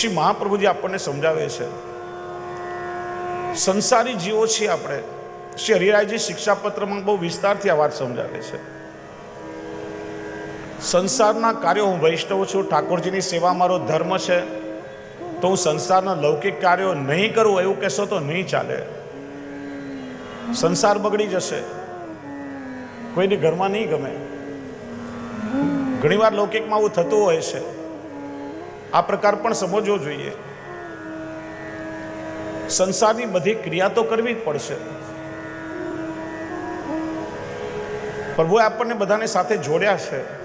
શ્રી મહાપ્રભુજી આપણને સમજાવે છે. સંસારી જીવો છીએ આપણે. શ્રી હરિરાયજી શિક્ષાપત્રમાં બહુ વિસ્તારથી આ વાત સમજાવે છે. સંસારના કાર્યો હું વૈષ્ણવ છું, ઠાકોરજીની સેવા મારો ધર્મ છે. તો હું સંસારના લૌકિક કાર્યો નહીં કરું એવું કહેશો તો નહીં ચાલે. સંસાર બગડી જશે. કોઈને ઘરમાં નહીં ગમે. ઘણીવાર લૌકિકમાં આવું થતું હોય છે. આ પ્રકાર પણ સમજવો જોઈએ. સંસારની બધી ક્રિયા તો કરવી જ પડશે. પ્રભુએ આપણને બધાને સાથે જોડ્યા છે.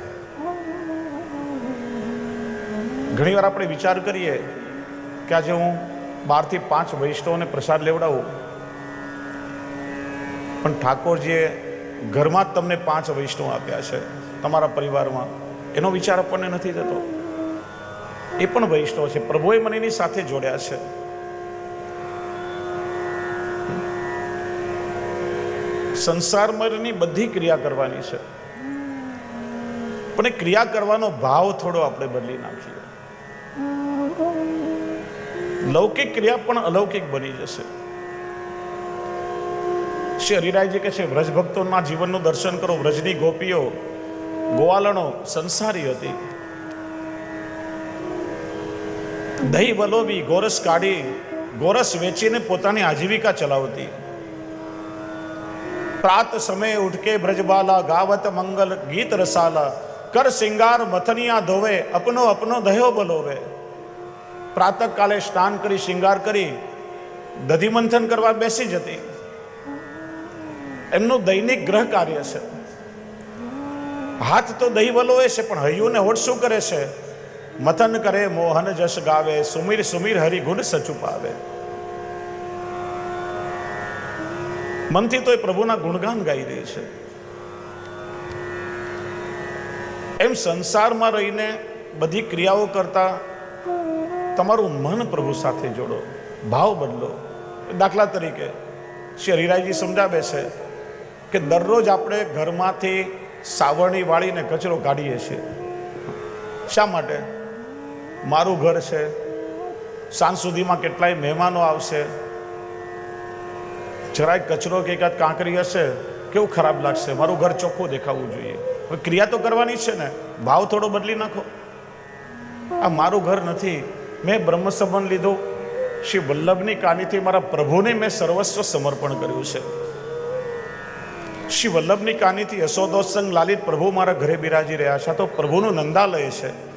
ઘણીવાર આપણે વિચાર કરીએ કે આજે હું બારથી પાંચ વૈષ્ણવને પ્રસાદ લેવડાવું. પણ ઠાકોરજીએ ઘરમાં જ તમને પાંચ વૈષ્ણવ આપ્યા છે તમારા પરિવારમાં. એનો વિચાર આપણને નથી થતો. એ પણ વૈષ્ણવ છે. પ્રભુએ મને એની સાથે જોડ્યા છે. સંસારમાંની બધી ક્રિયા કરવાની છે. પણ એ ક્રિયા કરવાનો ભાવ થોડો આપણે બદલી નાખીએ. લૌકિક ક્રિયા પણ અલૌકિક બની જશે. શ્રી હરિરાયજી કહે છે વ્રજ ભક્તોના જીવનનું દર્શન કરો. વ્રજની ગોપીઓ, ગોવાલણો, સંસારી હતી. દહીં વલોવી ગોરસ કાઢી, ગોરસ વેચીને પોતાની આજીવિકા ચલાવતી. પ્રાત સમય ઉઠકે બ્રજબાલા, ગાવત મંગલ, ગીત રસાલા, કર સિંગાર મથનિયા ધોવે, અપનો અપનો દહ્યો બલોવે. પ્રાતઃ કાલે સ્નાન કરી, શિંગાર કરી દધી મંથન કરવા બેસી જતી. એમનું દૈનિક ગ્રહ કાર્ય છે. હાથ તો દહીં વલોવે છે, પણ હૈયું ને હોઠ શું કરે છે? મથન કરે મોહન જશ ગાવે, સુમીર સુમીર હરિ ગુણ સચુપાવે મનથી તો એ પ્રભુના ગુણગાન ગાઈ રહી છે. એમ સંસારમાં રહીને બધી ક્રિયાઓ કરતા તમારું મન પ્રભુ સાથે જોડો, ભાવ બદલો. દાખલા તરીકે, શ્રી હરિરાયજી સમજાવે છે કે દરરોજ આપણે ઘરમાંથી સાવરણી વાળીને કચરો કાઢીએ છીએ. શા માટે? મારું ઘર છે. સાંજ સુધીમાં કેટલાય મહેમાનો આવશે. જરાય કચરો કે એકાદ કાંકરી હશે, કેવું ખરાબ લાગશે? મારું ઘર ચોખ્ખું દેખાવું જોઈએ. હવે ક્રિયા તો કરવાની છે ને. ભાવ થોડો બદલી નાખો. આ મારું ઘર નથી. મેં બ્રહ્મ સંબંધ લીધો. શ્રી વલ્લભની કાનીથી મારા પ્રભુને મેં સર્વસ્વ સમર્પણ કર્યું છે. શ્રી વલ્લભની કાનીથી યશોદોત્સંગ લાલિત પ્રભુ મારા ઘરે બિરાજી રહ્યા છે. તો પ્રભુનું નંદાલય છે.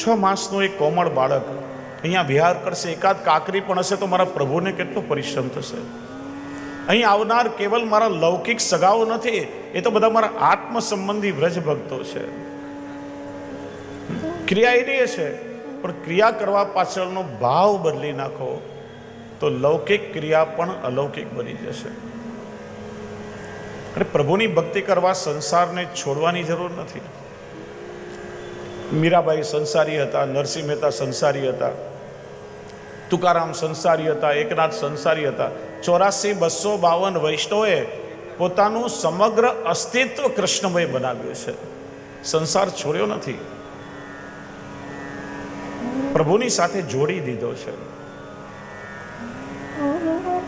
છ માસનું એક કોમળ બાળક. અહીંયા વિહાર કરશે, એકાદ કાકરી પણ હશે તો મારા પ્રભુને કેટલો પરિશ્રમ થશે. અહીં આવનાર કેવલ મારા લૌકિક સગાઓ નથી, એ તો બધા મારા આત્મ સંબંધી વ્રજ ભક્તો છે. ક્રિયા એ છે, પણ ક્રિયા કરવા પાછળનો ભાવ બદલી નાખો, તો લૌકિક ક્રિયા પણ અલૌકિક બની જશે. અને પ્રભુની ભક્તિ કરવા સંસારને છોડવાની જરૂર નથી. મીરાબાઈ સંસારી હતા, નરસિંહ મહેતા સંસારી હતા, તુકારામ સંસારી હતા, એકનાથ સંસારી હતા. ચોરાસી બસો બાવન વૈષ્ણવએ પોતાનું સમગ્ર અસ્તિત્વ કૃષ્ણમય બનાવ્યું છે. સંસાર છોડ્યો નથી. પ્રભુની સાથે જોડી દીધો છે.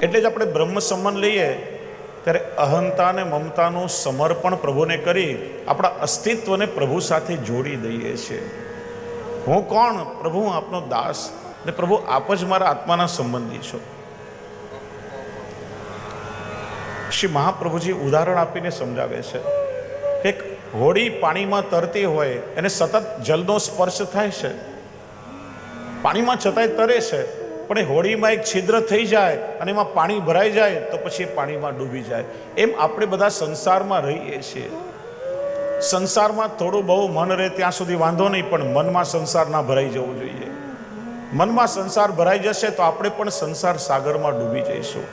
એટલે જ આપણે બ્રહ્મ સંબંધ લઈએ ત્યારે અહંતા અને મમતાનું સમર્પણ પ્રભુને કરી આપણા અસ્તિત્વને પ્રભુ સાથે જોડી દઈએ છીએ. હું કોણ? પ્રભુ હું આપનો દાસ ને પ્રભુ આપ જ મારા આત્માના સંબંધી છો. શ્રી મહાપ્રભુજી ઉદાહરણ આપીને સમજાવે છે એક હોડી પાણીમાં તરતી હોય, એને સતત જલનો સ્પર્શ થાય છે. પાણીમાં છતાંય તરે છે પણ એ હોડીમાં એક છિદ્ર થઈ જાય અને એમાં પાણી ભરાઈ જાય, તો પછી એ પાણીમાં ડૂબી જાય. એમ આપણે બધા સંસારમાં રહીએ છીએ. સંસારમાં થોડું બહુ મન રહે ત્યાં સુધી વાંધો નહીં, પણ મનમાં સંસાર ના ભરાઈ જવું જોઈએ. મનમાં સંસાર ભરાઈ જશે તો આપણે પણ સંસાર સાગરમાં ડૂબી જઈશું.